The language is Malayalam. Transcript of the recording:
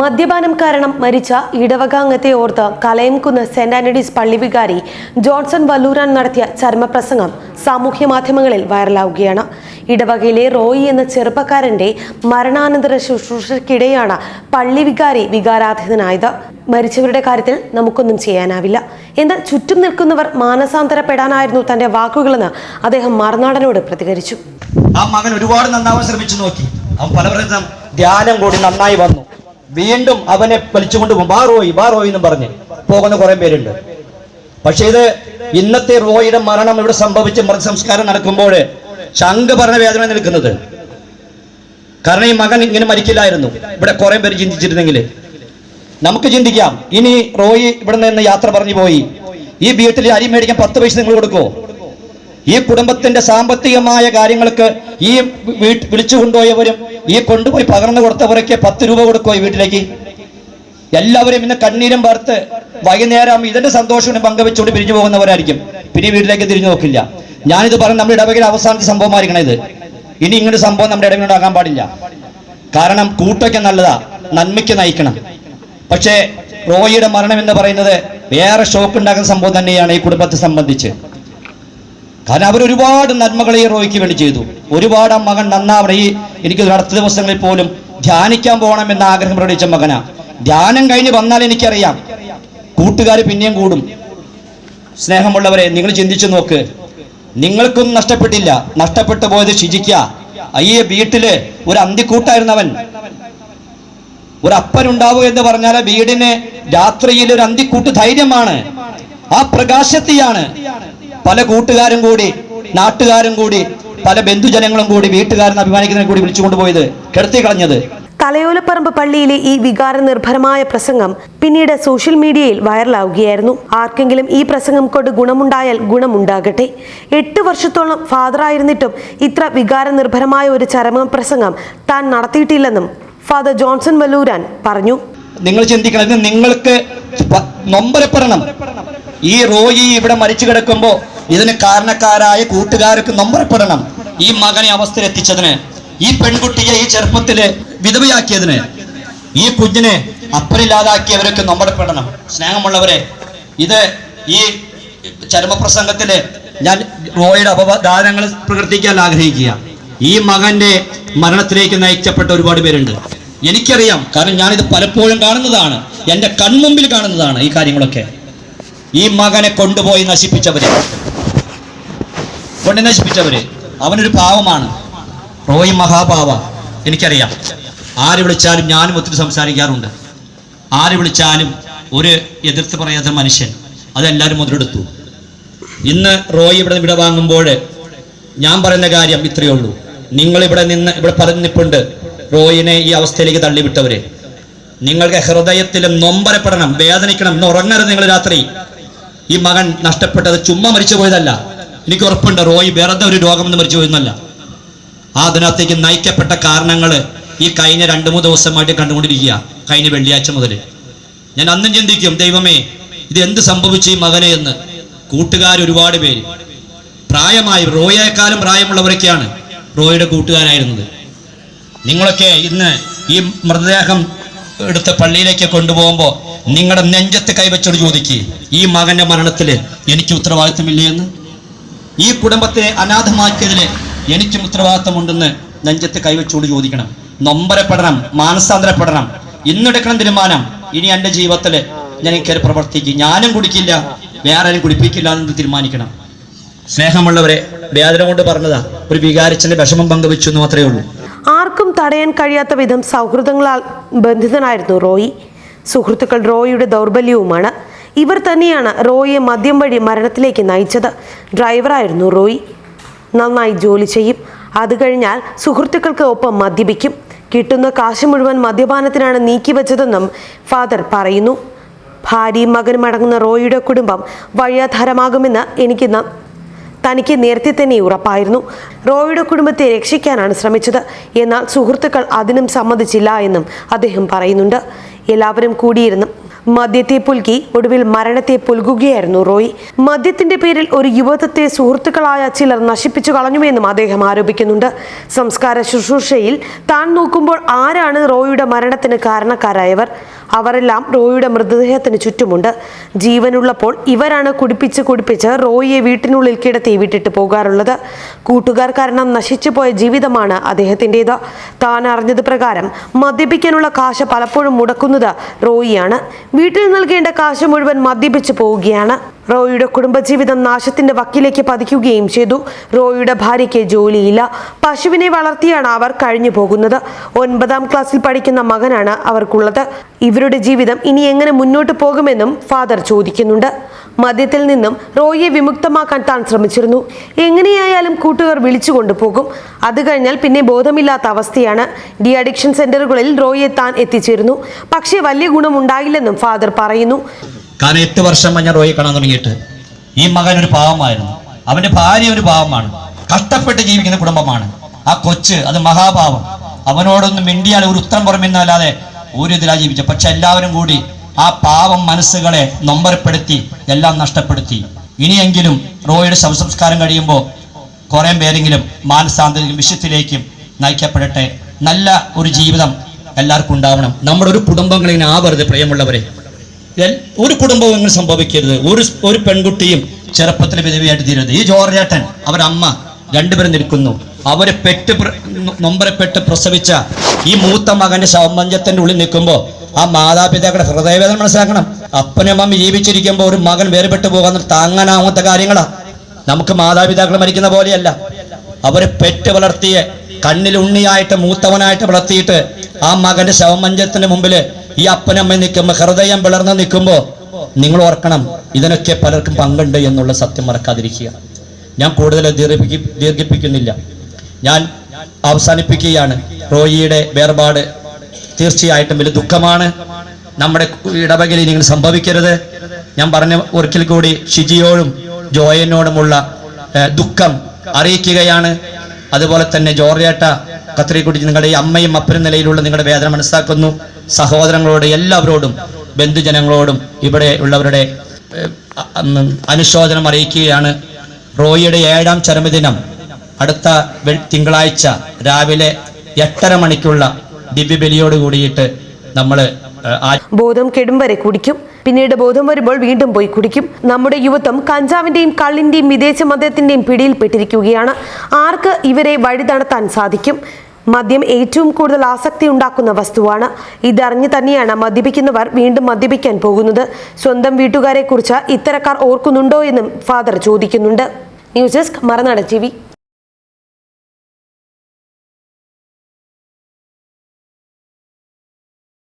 മദ്യപാനം കാരണം മരിച്ച ഇടവകാംഗത്തെ ഓർത്ത് കലയംകുന്ന് സെന്റ് ആന്റണീസ് പള്ളി വികാരി ജോൺസൺ വല്ലൂരാൻ നടത്തിയ ചർമ്മപ്രസംഗം സാമൂഹ്യ മാധ്യമങ്ങളിൽ വൈറലാവുകയാണ്. ഇടവകയിലെ റോയി എന്ന ചെറുപ്പക്കാരന്റെ മരണാനന്തര ശുശ്രൂഷയ്ക്കിടെയാണ് പള്ളി വികാരി വികാരാധീനനായത് മരിച്ചവരുടെ കാര്യത്തിൽ നമുക്കൊന്നും ചെയ്യാനാവില്ല. എന്നാൽ ചുറ്റും നിൽക്കുന്നവർ മാനസാന്തരപ്പെടാനായിരുന്നു തന്റെ വാക്കുകളെന്ന് അദ്ദേഹം മറുനാടനോട് പ്രതികരിച്ചു. ആ മകൻ ഒരുപാട് നന്നാവാൻ ശ്രമിച്ചു നോക്കി. അവൻ പല ധ്യാനം കൂടി നന്നായി വന്നു. വീണ്ടും അവനെ വലിച്ചുകൊണ്ട് പോകും. ബാറോയി ബാറോയി എന്ന് പറഞ്ഞ് പോകുന്ന കുറെ പേരുണ്ട്. പക്ഷേ ഇത് ഇന്നത്തെ റോയിയുടെ മരണം ഇവിടെ സംഭവിച്ച് മൃതസംസ്കാരം നടക്കുമ്പോൾ ശങ്ക പറഞ്ഞ വേദന നിൽക്കുന്നത്. കാരണം ഈ മകൻ ഇങ്ങനെ മരിക്കില്ലായിരുന്നു. ഇവിടെ കുറെ പേര് ചിന്തിച്ചിരുന്നെങ്കിൽ. നമുക്ക് ചിന്തിക്കാം. ഇനി റോയി ഇവിടെ നിന്ന് യാത്ര പറഞ്ഞു പോയി. ഈ വീട്ടിൽ അരി മേടിക്കാൻ പത്ത് പൈസ നിങ്ങൾ കൊടുക്കുമോ ഈ കുടുംബത്തിന്റെ സാമ്പത്തികമായ കാര്യങ്ങൾക്ക് ഈ വിളിച്ചു കൊണ്ടുപോയവരും ഈ കൊണ്ടുപോയി പകർന്നു കൊടുത്തവരൊക്കെ പത്ത് രൂപ കൊടുക്കുമോ വീട്ടിലേക്ക്? എല്ലാവരും ഇന്ന് കണ്ണീരും പാർത്ത് വൈകുന്നേരം ഇതിന്റെ സന്തോഷം പങ്കുവെച്ചുകൊണ്ട് പിരിഞ്ഞു പോകുന്നവരായിരിക്കും. പിന്നെ വീട്ടിലേക്ക് തിരിഞ്ഞു നോക്കില്ല. ഞാനിത് പറഞ്ഞ് നമ്മുടെ ഇടവകയുടെ അവസാനത്തെ സംഭവമായിരിക്കണം ഇത്. ഇനി ഇങ്ങനെ സംഭവം നമ്മുടെ ഇടവകയിൽ ഉണ്ടാകാൻ പാടില്ല. കാരണം കൂട്ടൊക്കെ നല്ലതാ നന്മയ്ക്ക് നയിക്കണം. പക്ഷേ റോയിയുടെ മരണം എന്ന് പറയുന്നത് വേറെ ഷോക്ക് ഉണ്ടാക്കുന്ന സംഭവം തന്നെയാണ് ഈ കുടുംബത്തെ സംബന്ധിച്ച്. കാരണം അവർ ഒരുപാട് നന്മകൾ ഈ റോയ്ക്ക് വേണ്ടി ചെയ്തു. ഒരുപാട് മകൻ നന്നാവണം ഈ എനിക്ക് അടുത്ത ദിവസങ്ങളിൽ പോലും ധ്യാനിക്കാൻ പോകണം എന്ന ആഗ്രഹം പ്രകടിപ്പിച്ച മകനാ. ധ്യാനം കഴിഞ്ഞ് വന്നാൽ എനിക്കറിയാം. കൂട്ടുകാർ പിന്നെയും കൂടും. സ്നേഹമുള്ളവരെ നിങ്ങൾ ചിന്തിച്ചു നോക്ക്. നിങ്ങൾക്കൊന്നും നഷ്ടപ്പെട്ടില്ല. നഷ്ടപ്പെട്ടു പോയത് ശുചിക്ക അയ്യെ വീട്ടിൽ ഒരു അന്തിക്കൂട്ടായിരുന്നവൻ. ഒരു അപ്പനുണ്ടാവുക എന്ന് പറഞ്ഞാൽ വീടിന് രാത്രിയിൽ ഒരു അന്തിക്കൂട്ട് ധൈര്യമാണ്. ആ പ്രകാശത്തെയാണ്. പല കൂട്ടുകാരും കൂടി നാട്ടുകാരും കൂടി പല ബന്ധുജനങ്ങളും കൂടി വീട്ടുകാരെന്ന് അഭിമാനിക്കുന്നതിനെ കൂടി വിളിച്ചുകൊണ്ടുപോയത് കിടത്തി കളഞ്ഞത്. തലയോലപ്പറമ്പ് പള്ളിയിലെ ഈ വികാര നിർഭരമായ പ്രസംഗം പിന്നീട് സോഷ്യൽ മീഡിയയിൽ വൈറലാവുകയായിരുന്നു. ആർക്കെങ്കിലും ഈ പ്രസംഗം കൊണ്ട് ഗുണമുണ്ടായാൽ ഗുണമുണ്ടാകട്ടെ. എട്ട് വർഷത്തോളം ഫാദറായിരുന്നിട്ടും ഇത്ര വികാര നിർഭരമായ ഒരു ചരമ പ്രസംഗം താൻ നടത്തിയിട്ടില്ലെന്നും ഫാദർ ജോൺസൺ വല്ലൂരാൻ പറഞ്ഞു. നിങ്ങൾ ചിന്തിക്കണം നിങ്ങൾക്ക് നൊമ്പരപ്പെടണം. ഈ റോയി ഇവിടെ മരിച്ചു കിടക്കുമ്പോ ഇതിന് കാരണക്കാരായ കൂട്ടുകാർക്ക് നൊമ്പരപ്പെടണം. ഈ മകനെ അവസ്ഥയിൽ എത്തിച്ചതിന് ഈ പെൺകുട്ടിയെ ഈ ചെറുപ്പത്തിൽ വിധവയാക്കിയതിന് ഈ കുഞ്ഞിനെ അപ്പനില്ലാതാക്കിയവരൊക്കെ പെടണം സ്നേഹമുള്ളവരെ ഇത് ഈ ചരമപ്രസംഗത്തിൽ ഞാൻ റോയുടെ അപവാദങ്ങൾ പ്രകർത്തിക്കാൻ ആഗ്രഹിക്കുക. ഈ മകന്റെ മരണത്തിലേക്ക് നയിക്കപ്പെട്ട ഒരുപാട് പേരുണ്ട്. എനിക്കറിയാം കാരണം ഞാനിത് പലപ്പോഴും കാണുന്നതാണ്. എന്റെ കൺമുമ്പിൽ കാണുന്നതാണ് ഈ കാര്യങ്ങളൊക്കെ. ഈ മകനെ കൊണ്ടുപോയി നശിപ്പിച്ചവര്. കൊണ്ട് നശിപ്പിച്ചവര് അവനൊരു പാവമാണ്. റോയി മഹാപാവ എനിക്കറിയാം. ആര് വിളിച്ചാലും ഞാനും ഒത്തിരി സംസാരിക്കാറുണ്ട്. ആര് വിളിച്ചാലും ഒരു എതിർത്ത് പറയാത്ത മനുഷ്യൻ അതെല്ലാവരും മുതലെടുത്തു. ഇന്ന് റോയി ഇവിടെ ഇവിടെ വാങ്ങുമ്പോൾ ഞാൻ പറയുന്ന കാര്യം ഇത്രയേ ഉള്ളൂ. നിങ്ങൾ ഇവിടെ നിന്ന് ഇവിടെ പറഞ്ഞു റോയിനെ ഈ അവസ്ഥയിലേക്ക് തള്ളിവിട്ടവരെ. നിങ്ങളുടെ ഹൃദയത്തിലും നൊമ്പരപ്പെടണം വേദനിക്കണം ഇന്ന് ഉറങ്ങരുത് നിങ്ങൾ രാത്രി. ഈ മകൻ നഷ്ടപ്പെട്ടത് ചുമ്മാ മരിച്ചു പോയതല്ല എനിക്ക് ഉറപ്പുണ്ട് റോയി വെറുതെ ഒരു രോഗം എന്ന് മരിച്ചു പോയിരുന്നല്ല ആ അതിനകത്തേക്ക് നയിക്കപ്പെട്ട കാരണങ്ങൾ ഈ കഴിഞ്ഞ രണ്ട് മൂന്ന് ദിവസമായിട്ട് കണ്ടുകൊണ്ടിരിക്കുക കഴിഞ്ഞ വെള്ളിയാഴ്ച മുതൽ ഞാൻ അന്നും ചിന്തിക്കും ദൈവമേ ഇത് എന്ത് സംഭവിച്ചു ഈ മകനെ എന്ന്. കൂട്ടുകാർ ഒരുപാട് പേര്. പ്രായമായി റോയേക്കാളും പ്രായമുള്ളവരൊക്കെയാണ് റോയുടെ കൂട്ടുകാരായിരുന്നത്. നിങ്ങളൊക്കെ ഇന്ന് ഈ മൃതദേഹം എടുത്ത് പള്ളിയിലേക്ക് കൊണ്ടുപോകുമ്പോൾ നിങ്ങളുടെ നെഞ്ചത്ത് കൈവച്ചോട് ചോദിക്കുക ഈ മകന്റെ മരണത്തിൽ എനിക്ക് ഉത്തരവാദിത്തമില്ലേ എന്ന്. ഈ കുടുംബത്തെ അനാഥമാക്കിയതിന് എനിക്കും ഉത്തരവാദിത്തമുണ്ടെന്ന് നെഞ്ചത്ത് കൈവച്ചുകൊണ്ട് ചോദിക്കണം. നൊമ്പരപ്പെടണം മാനസാന്തരപ്പെടണം ഇന്നെടുക്കണം തീരുമാനം. ഇനി എന്റെ ജീവിതത്തിൽ ഞാൻ കയറി പ്രവർത്തിക്കും. ഞാനും കുടിക്കില്ല വേറെ ആരും കുടിപ്പിക്കില്ല എന്ന് തീരുമാനിക്കണം. സ്നേഹമുള്ളവരെ വേദന കൊണ്ട് പറഞ്ഞതാ ഒരു വികാരിച്ചന്റെ വിഷമം പങ്കുവെച്ചു എന്ന് മാത്രമേ ഉള്ളൂ. ആർക്കും തടയാൻ കഴിയാത്ത വിധം സൗഹൃദങ്ങളാൽ ബന്ധിതനായിരുന്നു റോയി. സുഹൃത്തുക്കൾ റോയിയുടെ ദൗർബല്യവുമാണ്. ഇവർ തന്നെയാണ് റോയിയെ മദ്യം വഴി മരണത്തിലേക്ക് നയിച്ചത്. ഡ്രൈവറായിരുന്നു റോയി. നന്നായി ജോലി ചെയ്യും. അത് കഴിഞ്ഞാൽ സുഹൃത്തുക്കൾക്ക് ഒപ്പം മദ്യപിക്കും. കിട്ടുന്ന കാശ് മുഴുവൻ മദ്യപാനത്തിനാണ് നീക്കിവെച്ചതെന്നും ഫാദർ പറയുന്നു. ഭാര്യയും മകനും അടങ്ങുന്ന റോയിയുടെ കുടുംബം വഴിയാധാരമാകുമെന്ന് എനിക്ക് തനിക്ക് നേരത്തെ തന്നെ ഉറപ്പായിരുന്നു. റോയിയുടെ കുടുംബത്തെ രക്ഷിക്കാനാണ് ശ്രമിച്ചത്. എന്നാൽ സുഹൃത്തുക്കൾ അതിനും സമ്മതിച്ചില്ല എന്നും അദ്ദേഹം പറയുന്നുണ്ട്. എല്ലാവരും കൂടിയിരുന്നും മദ്യത്തെ പുൽകി ഒടുവിൽ മരണത്തെ പുൽകുകയായിരുന്നു റോയ്. മദ്യത്തിന്റെ പേരിൽ ഒരു യുവത്വത്തെ സുഹൃത്തുക്കളായ ചിലർ നശിപ്പിച്ചു കളഞ്ഞുവെന്നും അദ്ദേഹം ആരോപിക്കുന്നുണ്ട്. സംസ്കാര ശുശ്രൂഷയിൽ താൻ നോക്കുമ്പോൾ ആരാണ് റോയിയുടെ മരണത്തിന് കാരണക്കാരായവർ? അവരെല്ലാം റോയിയുടെ മൃതദേഹത്തിന് ചുറ്റുമുണ്ട്. ജീവനുള്ളപ്പോൾ ഇവരാണ് കുടിപ്പിച്ച് കുടിപ്പിച്ച് റോയിയെ വീട്ടിനുള്ളിൽ കിടത്തി വിട്ടിട്ട് പോകാറുള്ളത്. കൂട്ടുകാർ കാരണം നശിച്ചു പോയ ജീവിതമാണ് അദ്ദേഹത്തിന്റെത്. താൻ അറിഞ്ഞത് പ്രകാരം മദ്യപിക്കാനുള്ള കാശ പലപ്പോഴും മുടക്കുന്നത് റോയിയാണ്. വീട്ടിൽ നൽകേണ്ട കാശ് മുഴുവൻ മദ്യപിച്ച് പോവുകയാണ്. റോയിയുടെ കുടുംബജീവിതം നാശത്തിന്റെ വക്കിലേക്ക് പതിക്കുകയും ചെയ്തു. റോയിയുടെ ഭാര്യയ്ക്ക് ജോലിയില്ല. പശുവിനെ വളർത്തിയാണ് അവർ കഴിഞ്ഞു പോകുന്നത്. ഒൻപതാം ക്ലാസ്സിൽ പഠിക്കുന്ന മകനാണ് അവർക്കുള്ളത്. ഇവരുടെ ജീവിതം ഇനി എങ്ങനെ മുന്നോട്ട് പോകുമെന്നും ഫാദർ ചോദിക്കുന്നുണ്ട്. മദ്യത്തിൽ നിന്നും റോയിയെ വിമുക്തമാക്കാൻ താൻ ശ്രമിച്ചിരുന്നു. എങ്ങനെയായാലും കൂട്ടുകാർ വിളിച്ചു കൊണ്ടുപോകും. അത് കഴിഞ്ഞാൽ പിന്നെ ബോധമില്ലാത്ത അവസ്ഥയാണ്. ഡി അഡിക്ഷൻ സെന്ററുകളിൽ റോയിയെ താൻ എത്തിച്ചേരുന്നു. പക്ഷേ വലിയ ഗുണമുണ്ടായില്ലെന്നും ഫാദർ പറയുന്നു. കാരണം എട്ട് വർഷം ഞാൻ റോയി കാണാൻ തുടങ്ങിയിട്ട്. ഈ മകൻ ഒരു പാവമായിരുന്നു. അവന്റെ ഭാര്യ ഒരു പാവമാണ്. കഷ്ടപ്പെട്ട് ജീവിക്കുന്ന കുടുംബമാണ്. ആ കൊച്ച് അത് മഹാഭാവം അവനോടൊന്നും മിണ്ടിയാൽ ഒരു ഉത്തരം പുറമെന്നല്ലാതെ ഒരു ഇതിലാ ജീവിച്ച. പക്ഷെ എല്ലാവരും കൂടി ആ പാവം മനസ്സുകളെ നൊമ്പരപ്പെടുത്തി എല്ലാം നഷ്ടപ്പെടുത്തി. ഇനിയെങ്കിലും റോയുടെ ശവസംസ്കാരം കഴിയുമ്പോൾ കുറെ പേരെങ്കിലും മാനസാന്തരിക്കും വിഷയത്തിലേക്കും നയിക്കപ്പെടട്ടെ. നല്ല ഒരു ജീവിതം എല്ലാവർക്കും ഉണ്ടാവണം. നമ്മുടെ ഒരു കുടുംബങ്ങളിൽ ആവരുത് പ്രിയമുള്ളവരെ. ഒരു കുടുംബവും ഇങ്ങനെ സംഭവിക്കരുത്. ഒരു ഒരു പെൺകുട്ടിയും ചെറുപ്പത്തിൽ വിധവയായിട്ട് തീരരുത്. ഈ ജോർജേട്ടൻ അവരമ്മ രണ്ടുപേരും നിൽക്കുന്നു. അവർ പെട്ട് പ്ര- നൊമ്പരപ്പെട്ട് പ്രസവിച്ച ഈ മൂത്ത മകന്റെ ശവമഞ്ചത്തിന്റെ ഉള്ളിൽ നിൽക്കുമ്പോൾ ആ മാതാപിതാക്കളുടെ ഹൃദയവേദന മനസ്സിലാക്കണം. അപ്പനും അമ്മ ജീവിച്ചിരിക്കുമ്പോൾ ഒരു മകൻ വേർപെട്ട് പോകാൻ താങ്ങാനാവാത്ത കാര്യങ്ങളാ. നമുക്ക് മാതാപിതാക്കൾ മരിക്കുന്ന പോലെയല്ല. അവരെ പെറ്റ് വളർത്തിയ കണ്ണിൽ ഉണ്ണിയായിട്ട് മൂത്തവനായിട്ട് വളർത്തിയിട്ട് ആ മകന്റെ ശവമഞ്ചത്തിന്റെ മുമ്പിൽ ഈ അപ്പനമ്മ നിൽക്കുമ്പോൾ ഹൃദയം പിളർന്ന് നിൽക്കുമ്പോൾ നിങ്ങൾ ഓർക്കണം ഇതിനൊക്കെ പലർക്കും പങ്കുണ്ട് എന്നുള്ള സത്യം മറക്കാതിരിക്കുക. ഞാൻ കൂടുതൽ ദീർഘിപ്പി ദീർഘിപ്പിക്കുന്നില്ല. ഞാൻ അവസാനിപ്പിക്കുകയാണ്. റോയിയുടെ വേർപാട് തീർച്ചയായിട്ടും വലിയ ദുഃഖമാണ്. നമ്മുടെ ഇടവകയിൽ നിങ്ങൾ സംഭവിക്കരുത്. ഞാൻ പറഞ്ഞ ഒരിക്കൽ കൂടി ഷിജിയോടും ജോയനോടുമുള്ള ദുഃഖം അറിയിക്കുകയാണ്. അതുപോലെ തന്നെ ജോർജേട്ട കത്രിക്കുടി നിങ്ങളുടെ അമ്മയും അപ്പനും നിലയിലുള്ള നിങ്ങളുടെ വേദന മനസ്സിലാക്കുന്നു. സഹോദരങ്ങളോട് എല്ലാവരോടും ബന്ധുജനങ്ങളോടും ഇവിടെ ഉള്ളവരുടെ അനുശോചനം അറിയിക്കുകയാണ്. റോയിയുടെ ഏഴാം ചരമദിനം അടുത്ത തിങ്കളാഴ്ച രാവിലെ എട്ടര മണിക്കുള്ള ദിവ്യബലിയോട് കൂടിയിട്ട് നമ്മൾ ബോധം കെടും വരെ കുടിക്കും. പിന്നീട് ബോധം വരുമ്പോൾ വീണ്ടും പോയി കുടിക്കും. നമ്മുടെ യുവത്വം കഞ്ചാവിന്റെയും കള്ളിന്റെയും വിദേശ മദ്യത്തിന്റെയും പിടിയിൽപ്പെട്ടിരിക്കുകയാണ്. ആർക്ക് ഇവരെ വഴി നടത്താൻ സാധിക്കും? മദ്യം ഏറ്റവും കൂടുതൽ ആസക്തി ഉണ്ടാക്കുന്ന വസ്തുവാണ്. ഇതറിഞ്ഞു തന്നെയാണ് മദ്യപിക്കുന്നവർ വീണ്ടും മദ്യപിക്കാൻ പോകുന്നത്. സ്വന്തം വീട്ടുകാരെ കുറിച്ച് ഇത്തരക്കാർ ഓർക്കുന്നുണ്ടോ എന്നും ഫാദർ ചോദിക്കുന്നുണ്ട്. News desk മറനാട് T